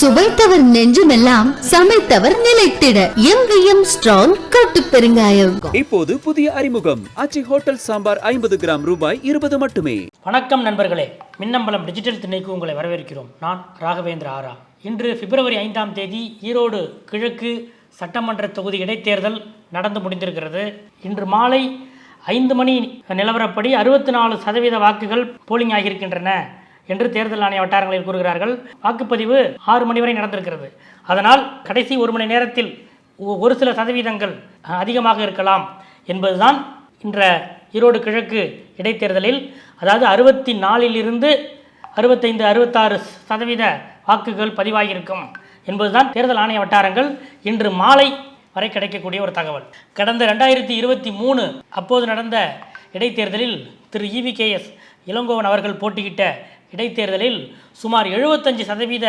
சுவைத்தவர் நெஞ்சுமெல்லாம் சமைத்தவர் நிலைத்திட. எங்கேயும் ஸ்ட்ராங் கட்டு பெருங்காயம். இப்போது புதிய அறிமுகம். அச்சி ஹோட்டல் சாம்பார் ஐம்பது கிராம் ரூபாய் இருபது மட்டுமே. வணக்கம் நண்பர்களே. மின்னம்பலம் டிஜிட்டல் திணைக்கு உங்களை வரவேற்கிறோம். நான் ராகவேந்திர ஆரா. இன்று பிப்ரவரி ஐந்தாம் தேதி ஈரோடு கிழக்கு சட்டமன்ற தொகுதி இடைத்தேர்தல் நடந்து முடிந்திருக்கிறது. இன்று மாலை ஐந்து மணி நிலவரப்படி அறுபத்தி நாலு சதவீத வாக்குகள் போலிங் ஆகியிருக்கின்றன. என்று தேர்தல் ஆணைய வட்டாரங்களில் கூறுகிறார்கள். வாக்குப்பதிவு ஆறு மணி வரை நடந்திருக்கிறது. அதனால் கடைசி ஒரு மணி நேரத்தில் ஒ- ஒரு சில சதவீதங்கள் அதிகமாக இருக்கலாம் என்பதுதான் இன்ற ஈரோடு கிழக்கு இடைத்தேர்தலில் அதாவது அறுபத்தி நாலிலிருந்து அறுபத்தைந்து அறுபத்தாறு சதவீத வாக்குகள் பதிவாகியிருக்கும் என்பதுதான் தேர்தல் ஆணைய வட்டாரங்கள் இன்று மாலை வரை கிடைக்கக்கூடிய ஒரு தகவல். கடந்த ரெண்டாயிரத்தி இருபத்தி மூணு அப்போது நடந்த இடைத்தேர்தலில் திரு இவிகேஎஸ் இளங்கோவன் அவர்கள் போட்டியிட்ட இடைத்தேர்தலில் சுமார் எழுபத்தஞ்சு சதவீத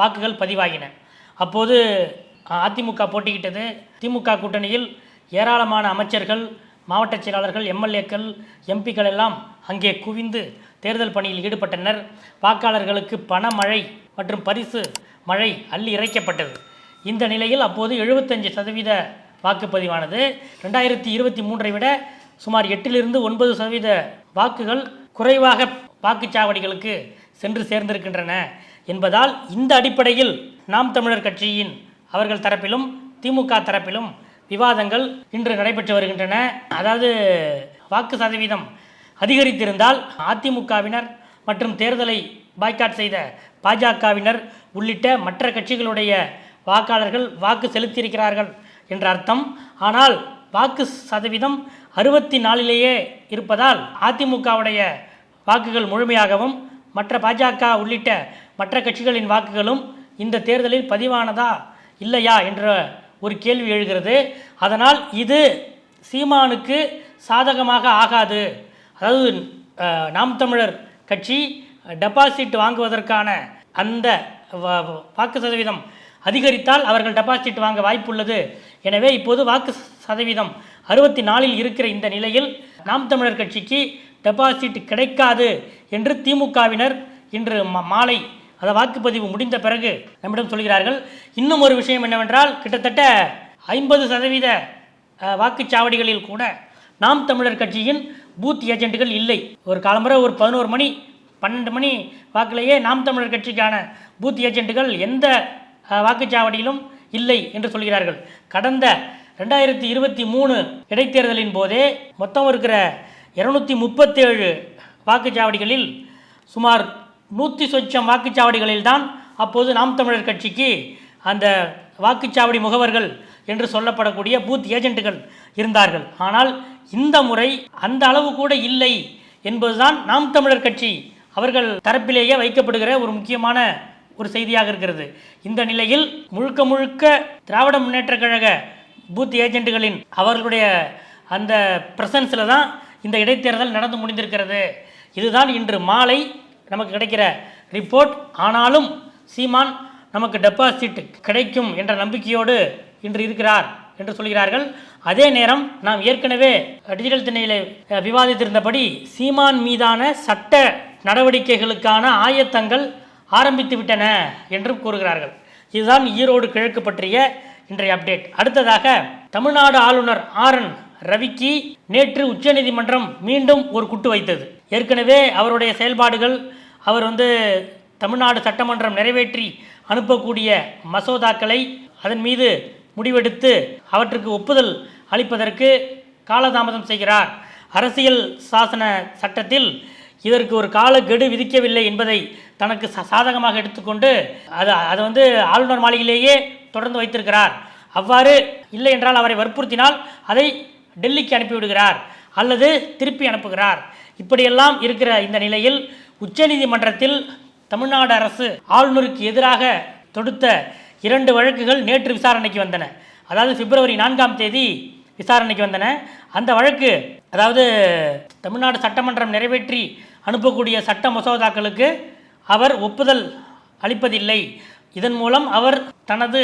வாக்குகள் பதிவாகின. அப்போது அதிமுக போட்டியிட்டது. திமுக கூட்டணியில் ஏராளமான அமைச்சர்கள் மாவட்ட செயலாளர்கள் எம்எல்ஏக்கள் எம்பிக்கள் எல்லாம் அங்கே குவிந்து தேர்தல் பணியில் ஈடுபட்டனர். வாக்காளர்களுக்கு பணமழை மற்றும் பரிசு மழை அள்ளி இறைக்கப்பட்டது. இந்த நிலையில் அப்போது எழுபத்தஞ்சு சதவீத வாக்குப்பதிவானது ரெண்டாயிரத்தி இருபத்தி மூன்றை விட சுமார் எட்டிலிருந்து ஒன்பது சதவீத வாக்குகள் குறைவாக வாக்குச்சாவடிகளுக்கு சென்று சேர்ந்திருக்கின்றன என்பதால் இந்த அடிப்படையில் நாம் தமிழர் கட்சியின் அவர்கள் தரப்பிலும் திமுக தரப்பிலும் விவாதங்கள் இன்று நடைபெற்று வருகின்றன. அதாவது வாக்கு சதவீதம் அதிகரித்திருந்தால் அதிமுகவினர் மற்றும் தேர்தலை பாய்காட் செய்த பாஜகவினர் உள்ளிட்ட மற்ற கட்சிகளுடைய வாக்காளர்கள் வாக்கு செலுத்தியிருக்கிறார்கள் என்ற அர்த்தம். ஆனால் வாக்கு சதவீதம் அறுபத்தி நாலிலேயே இருப்பதால் அதிமுகவுடைய வாக்குகள் முழுமையாகவும் மற்ற பாஜக உள்ளிட்ட மற்ற கட்சிகளின் வாக்குகளும் இந்த தேர்தலில் பதிவானதா இல்லையா என்ற ஒரு கேள்வி எழுகிறது. அதனால் இது சீமானுக்கு சாதகமாக ஆகாது. அதாவது நாம் தமிழர் கட்சி டெபாசிட் வாங்குவதற்கான அந்த வ- வாக்கு சதவீதம் அதிகரித்தால் அவர்கள் டெபாசிட் வாங்க வாய்ப்புள்ளது. எனவே இப்போது வாக்கு சதவீதம் அறுபத்தி நாலில் இருக்கிற இந்த நிலையில் நாம் தமிழர் கட்சிக்கு டெபாசிட் கிடைக்காது என்று திமுகவினர் இன்று மாலை அந்த வாக்குப்பதிவு முடிந்த பிறகு நம்மிடம் சொல்கிறார்கள். இன்னும் ஒரு விஷயம் என்னவென்றால் கிட்டத்தட்ட ஐம்பது சதவீத வாக்குச்சாவடிகளில் கூட நாம் தமிழர் கட்சியின் பூத் ஏஜென்ட்டுகள் இல்லை. ஒரு காலமுறை ஒரு பதினோரு மணி பன்னெண்டு மணி வாக்கிலேயே நாம் தமிழர் கட்சிக்கான பூத் ஏஜென்ட்டுகள் எந்த வாக்குச்சாவடியிலும் இல்லை என்று சொல்கிறார்கள். கடந்த ரெண்டாயிரத்தி இருபத்தி மூணு இடைத்தேர்தலின் போதே மொத்தம் இருக்கிற இருநூற்றி முப்பத்தேழு வாக்குச்சாவடிகளில் சுமார் நூற்றி சொச்சம் வாக்குச்சாவடிகளில் தான் அப்போது நாம் தமிழர் கட்சிக்கு அந்த வாக்குச்சாவடி முகவர்கள் என்று சொல்லப்படக்கூடிய பூத் ஏஜென்ட்டுகள் இருந்தார்கள். ஆனால் இந்த முறை அந்த அளவு கூட இல்லை என்பதுதான் நாம் தமிழர் கட்சி அவர்கள் தரப்பிலேயே வைக்கப்படுகிற ஒரு முக்கியமான ஒரு செய்தியாக இருக்கிறது. இந்த நிலையில் முழுக்க முழுக்க திராவிட முன்னேற்ற கழக பூத் ஏஜென்ட்டுகளின் அவர்களுடைய அந்த பிரசன்ஸில் தான் இந்த இடைத்தேர்தல் நடந்து முடிந்திருக்கிறது. இதுதான் இன்று மாலை நமக்கு கிடைக்கிற ரிப்போர்ட். ஆனாலும் சீமான் நமக்கு டெபாசிட் கிடைக்கும் என்ற நம்பிக்கையோடு இன்று இருக்கிறார் என்று சொல்கிறார்கள். அதே நேரம் நாம் ஏற்கனவே டிஜிட்டல் திணையில் விவாதித்திருந்தபடி சீமான் மீதான சட்ட நடவடிக்கைகளுக்கான ஆயத்தங்கள் ஆரம்பித்து விட்டன என்றும் கூறுகிறார்கள். இதுதான் ஈரோடு கிழக்கு பற்றிய இன்றைய அப்டேட் அடுத்ததாக தமிழ்நாடு ஆளுநர் ஆர் என் ரவிக்கு நேற்று உச்சநீதிமன்றம் மீண்டும் ஒரு குட்டு வைத்தது. ஏற்கனவே அவருடைய செயல்பாடுகள் அவர் வந்து தமிழ்நாடு சட்டமன்றம் நிறைவேற்றி அனுப்பக்கூடிய மசோதாக்களை அதன் மீது முடிவெடுத்து அவற்றுக்கு ஒப்புதல் அளிப்பதற்கு காலதாமதம் செய்கிறார். அரசியல் சாசன சட்டத்தில் இதற்கு ஒரு கால கெடு விதிக்கவில்லை என்பதை தனக்கு சாதகமாக எடுத்துக்கொண்டு அது அதை வந்து ஆளுநர் மாளிகையிலேயே தொடர்ந்து வைத்திருக்கிறார். அவ்வாறு இல்லை என்றால் அவரை வற்புறுத்தினால் அதை டெல்லிக்கு அனுப்பிவிடுகிறார் அல்லது திருப்பி அனுப்புகிறார். இப்படியெல்லாம் இருக்கிற இந்த நிலையில் உச்சநீதிமன்றத்தில் தமிழ்நாடு அரசு ஆளுநருக்கு எதிராக தொடுத்த இரண்டு வழக்குகள் நேற்று விசாரணைக்கு வந்தன. அதாவது பிப்ரவரி நான்காம் தேதி விசாரணைக்கு வந்தன. அந்த வழக்கு அதாவது தமிழ்நாடு சட்டமன்றம் நிறைவேற்றி அனுப்பக்கூடிய சட்ட மசோதாக்களுக்கு அவர் ஒப்புதல் அளிப்பதில்லை. இதன் மூலம் அவர் தனது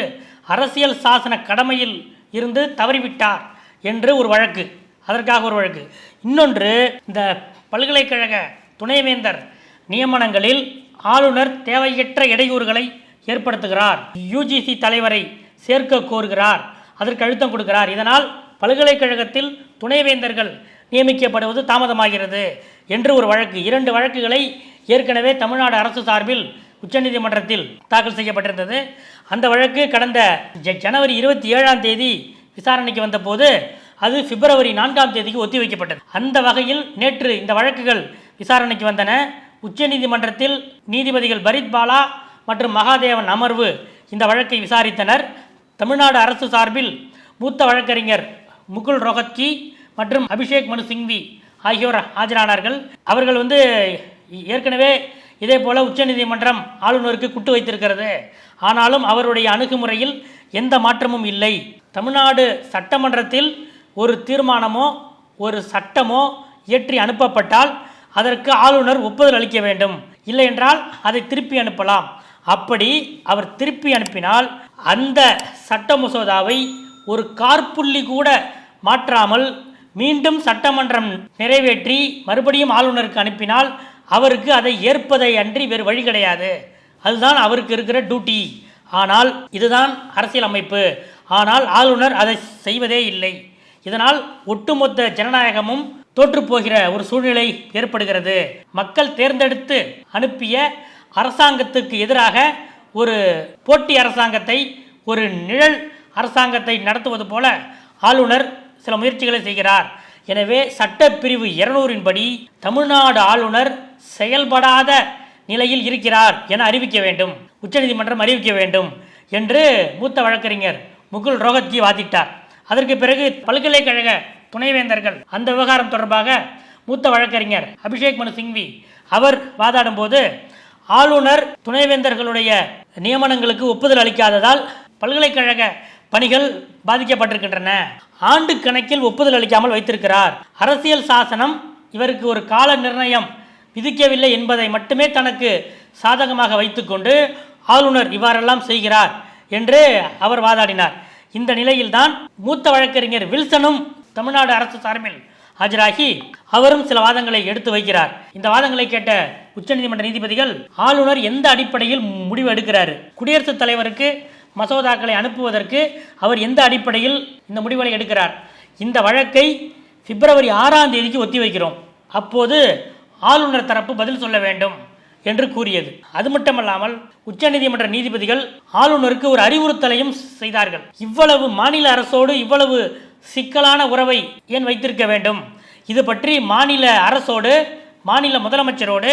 அரசியல் சாசன கடமையில் இருந்து தவறிவிட்டார். என்று ஒரு வழக்கு. அதற்காக ஒரு வழக்கு. இன்னொன்று இந்த பல்கலைக்கழக துணைவேந்தர் நியமனங்களில் ஆளுநர் தேவையற்ற இடையூறுகளை ஏற்படுத்துகிறார். யுஜிசி தலைவரை சேர்க்க கோருகிறார். அதற்கு அழுத்தம் கொடுக்கிறார். இதனால் பல்கலைக்கழகத்தில் துணைவேந்தர்கள் நியமிக்கப்படுவது தாமதமாகிறது என்று ஒரு வழக்கு. இரண்டு வழக்குகளை ஏற்கனவே தமிழ்நாடு அரசு சார்பில் உச்சநீதிமன்றத்தில் தாக்கல் செய்யப்பட்டிருந்தது. அந்த வழக்கு கடந்த ஜ- ஜனவரி இருபத்தி ஏழாம் தேதி விசாரணைக்கு வந்தபோது அது பிப்ரவரி நான்காம் தேதிக்கு ஒத்தி வைக்கப்பட்டது அந்த வகையில் நேற்று இந்த வழக்குகள் விசாரணைக்கு வந்தன. உச்சநீதிமன்றத்தில் நீதிபதிகள் பரித் பாலா மற்றும் மகாதேவன் அமர்வு இந்த வழக்கை விசாரித்தனர். தமிழ்நாடு அரசு சார்பில் மூத்த வழக்கறிஞர் முகுல் ரோஹத்கி மற்றும் அபிஷேக் மனு சிங்வி ஆகியோர் ஆஜரானார்கள். அவர்கள் வந்து ஏற்கனவே இதே போல் உச்சநீதிமன்றம் ஆளுநருக்கு குட்டு வைத்திருக்கிறது. ஆனாலும் அவருடைய அணுகுமுறையில் எந்த மாற்றமும் இல்லை. தமிழ்நாடு சட்டமன்றத்தில் ஒரு தீர்மானமோ ஒரு சட்டமோ இயற்றி அனுப்பப்பட்டால் அதற்கு ஆளுநர் ஒப்புதல் அளிக்க வேண்டும். இல்லை என்றால் அதை திருப்பி அனுப்பலாம். அப்படி அவர் திருப்பி அனுப்பினால் அந்த சட்ட மசோதாவை ஒரு கார்புள்ளி கூட மாற்றாமல் மீண்டும் சட்டமன்றம் நிறைவேற்றி மறுபடியும் ஆளுநருக்கு அனுப்பினால் அவருக்கு அதை ஏற்பதை அன்றி வேறு வழி கிடையாது. அதுதான் அவருக்கு இருக்கிற டியூட்டி ஆனால் இதுதான் அரசியல் அமைப்பு ஆனால் ஆளுநர் அதை செய்வதே இல்லை. இதனால் ஒட்டுமொத்த ஜனநாயகமும் தோற்றுப்போகிற ஒரு சூழ்நிலை ஏற்படுகிறது. மக்கள் தேர்ந்தெடுத்து அனுப்பிய அரசாங்கத்துக்கு எதிராக ஒரு போட்டி அரசாங்கத்தை ஒரு நிழல் அரசாங்கத்தை நடத்துவது போல ஆளுநர் சில முயற்சிகளை செய்கிறார். எனவே சட்டப்பிரிவு இருநூறின் படி தமிழ்நாடு ஆளுநர் செயல்படாத நிலையில் இருக்கிறார் என அறிவிக்க வேண்டும். உச்சநீதிமன்றம் அறிவிக்க வேண்டும் என்று மூத்த வழக்கறிஞர் முகுல் ரோஹத்கி வாதிட்டார். அதற்கு பிறகு பல்கலைக்கழக துணைவேந்தர்கள் அந்த விவகாரம் தொடர்பாக மூத்த வழக்கறிஞர் அபிஷேக் மனு சிங்வி அவர் வாதாடும் போது ஆளுநர் துணைவேந்தர்களுடைய நியமனங்களுக்கு ஒப்புதல் அளிக்காததால் பல்கலைக்கழக பணிகள் பாதிக்கப்பட்டிருக்கின்றன. ஆண்டு கணக்கில் ஒப்புதல் அளிக்காமல் வைத்திருக்கிறார். அரசியல் சாசனம் இவருக்கு ஒரு கால நிர்ணயம் விதிக்கவில்லை என்பதை மட்டுமே தனக்கு சாதகமாக வைத்துக்கொண்டு ஆளுநர் இவ்வாறெல்லாம் செய்கிறார். என்று அவர் வாதாடினார். இந்த நிலையில்தான் மூத்த வழக்கறிஞர் வில்சனும் தமிழ்நாடு அரசு சார்பில் ஆஜராகி அவரும் சில வாதங்களை எடுத்து வைக்கிறார். இந்த வாதங்களை கேட்ட உச்சநீதிமன்ற நீதிபதிகள் ஆளுநர் எந்த அடிப்படையில் முடிவு எடுக்கிறார்? குடியரசுத் தலைவருக்கு மசோதாக்களை அனுப்புவதற்கு அவர் எந்த அடிப்படையில் இந்த முடிவுகளை எடுக்கிறார்? இந்த வழக்கை பிப்ரவரி ஆறாம் தேதிக்கு ஒத்தி வைக்கிறோம் அப்போது ஆளுநர் தரப்பு பதில் சொல்ல வேண்டும். என்று கூறியது. அது மட்டுமல்லாமல் உச்சநீதிமன்ற நீதிபதிகள் ஆளுநருக்கு ஒரு அறிவுறுத்தலையும் செய்தார்கள். இவ்வளவு மாநில அரசோடு இவ்வளவு சிக்கலான உறவை ஏன் வைத்திருக்க வேண்டும்? இது பற்றி மாநில அரசோடு மாநில முதலமைச்சரோடு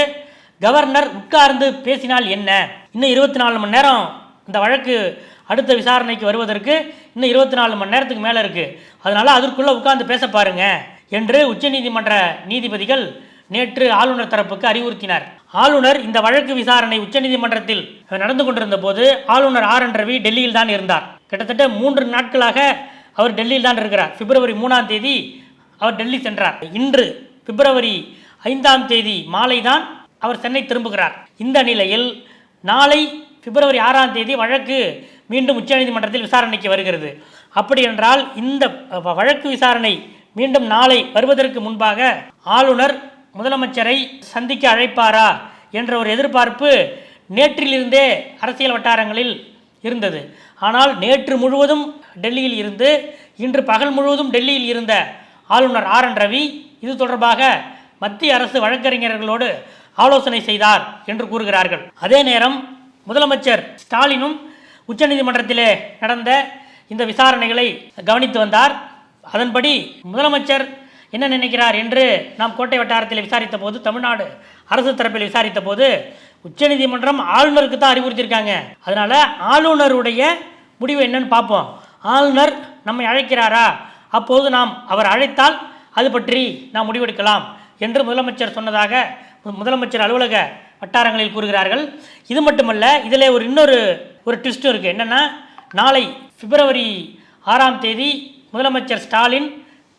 கவர்னர் உட்கார்ந்து பேசினால் என்ன? இன்னும் இருபத்தி நாலு மணி நேரம் இந்த வழக்கு அடுத்த விசாரணைக்கு வருவதற்கு இன்னும் இருபத்தி நாலு மணி நேரத்துக்கு மேலே இருக்குது அதனால் அதற்குள்ளே உட்கார்ந்து பேச பாருங்க என்று உச்சநீதிமன்ற நீதிபதிகள் நேற்று ஆளுநர் தரப்புக்கு அறிவுறுத்தினார். ஆளுநர் இந்த வழக்கு விசாரணை உச்சநீதிமன்றத்தில் நடந்து கொண்டிருந்த போது ஆளுநர் ஆர். என். ரவி டெல்லியில் தான் இருந்தார். கிட்டத்தட்ட மூன்று நாட்களாக அவர் டெல்லியில் தான் இருக்கிறார். பிப்ரவரி மூணாம் தேதி அவர் டெல்லி சென்றார். இன்று பிப்ரவரி ஐந்தாம் தேதி மாலை தான் அவர் சென்னை திரும்புகிறார். இந்த நிலையில் நாளை பிப்ரவரி ஆறாம் தேதி வழக்கு மீண்டும் உச்சநீதிமன்றத்தில் விசாரணைக்கு வருகிறது. அப்படி என்றால் இந்த வ- வழக்கு விசாரணை மீண்டும் நாளை வருவதற்கு முன்பாக ஆளுநர் முதலமைச்சரை சந்திக்க அழைப்பாரா என்ற ஒரு எதிர்பார்ப்பு நேற்றிலிருந்தே அரசியல் வட்டாரங்களில் இருந்தது. ஆனால் நேற்று முழுவதும் டெல்லியில் இருந்து இன்று பகல் முழுவதும் டெல்லியில் இருந்த ஆளுநர் ஆர் என் ரவி இது தொடர்பாக மத்திய அரசு வழக்கறிஞர்களோடு ஆலோசனை செய்தார் என்று கூறுகிறார்கள். அதே நேரம் முதலமைச்சர் ஸ்டாலினும் உச்சநீதிமன்றத்திலே நடந்த இந்த விசாரணைகளை கவனித்து வந்தார். அதன்படி முதலமைச்சர் என்ன நினைக்கிறார் என்று நாம் கோட்டை வட்டாரத்தில் விசாரித்த போது தமிழ்நாடு அரசு தரப்பில் விசாரித்த போது உச்சநீதிமன்றம் ஆளுநருக்கு தான் அறிவுறுத்தியிருக்காங்க. அதனால் ஆளுநருடைய முடிவு என்னன்னு பார்ப்போம். ஆளுநர் நம்மை அழைக்கிறாரா? அப்போது நாம் அவர் அழைத்தால் அது பற்றி நாம் முடிவெடுக்கலாம் என்று முதலமைச்சர் சொன்னதாக முதலமைச்சர் அலுவலக வட்டாரங்களில் கூறுகிறார்கள். இது மட்டுமல்ல இதில் ஒரு இன்னொரு ஒரு ட்விஸ்ட்டும் இருக்குது என்னென்னா நாளை பிப்ரவரி ஆறாம் தேதி முதலமைச்சர் ஸ்டாலின்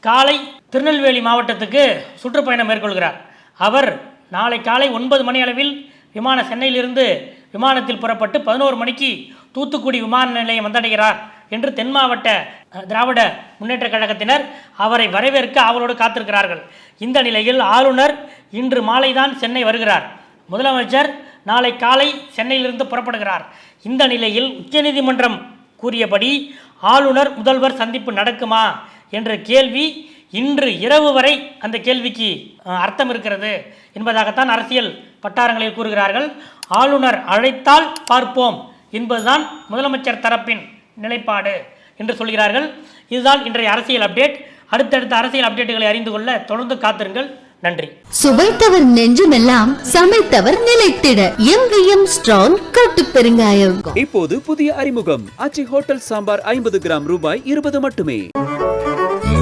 காலை திருநெல்வேலி மாவட்டத்துக்கு சுற்றுப்பயணம் மேற்கொள்கிறார். அவர் நாளை காலை ஒன்பது மணி அளவில் விமான சென்னையிலிருந்து விமானத்தில் புறப்பட்டு பதினோரு மணிக்கு தூத்துக்குடி விமான நிலையம் வந்தடைகிறார் என்று தென் மாவட்ட திராவிட முன்னேற்ற கழகத்தினர் அவரை வரவேற்க அவரோடு காத்திருக்கிறார்கள். இந்த நிலையில் ஆளுநர் இன்று மாலைதான் சென்னை வருகிறார். முதலமைச்சர் நாளை காலை சென்னையிலிருந்து புறப்படுகிறார். இந்த நிலையில் உச்சநீதிமன்றம் கூறியபடி ஆளுநர் முதல்வர் சந்திப்பு நடக்குமா என்ற கேள்வி இன்று இரவு வரை அந்த கேள்விக்கு அர்த்தம் இருக்கிறது என்பதாகத்தான் அரசியல் வட்டாரங்களில் கூறுகிறார்கள். ஆளுநர் அழைத்தால் பார்ப்போம் என்பதுதான் முதலமைச்சர் தரப்பின் நிலைப்பாடு என்று சொல்கிறார்கள். இதுதான் இன்றைய அரசியல் அப்டேட். அடுத்தடுத்த அரசியல் அப்டேட்டுகளை அறிந்து கொள்ள தொடர்ந்து காத்திருங்கள். நன்றி. சுவைத்தவர் நெஞ்சுமெல்லாம் சமைத்தவர் நிலைத்திட. எங்கேயும் ஸ்ட்ராங் கட்டு பெருங்காயம். இப்போது புதிய அறிமுகம். ஆச்சி ஹோட்டல் சாம்பார் ஐம்பது கிராம் ரூபாய் இருபது மட்டுமே.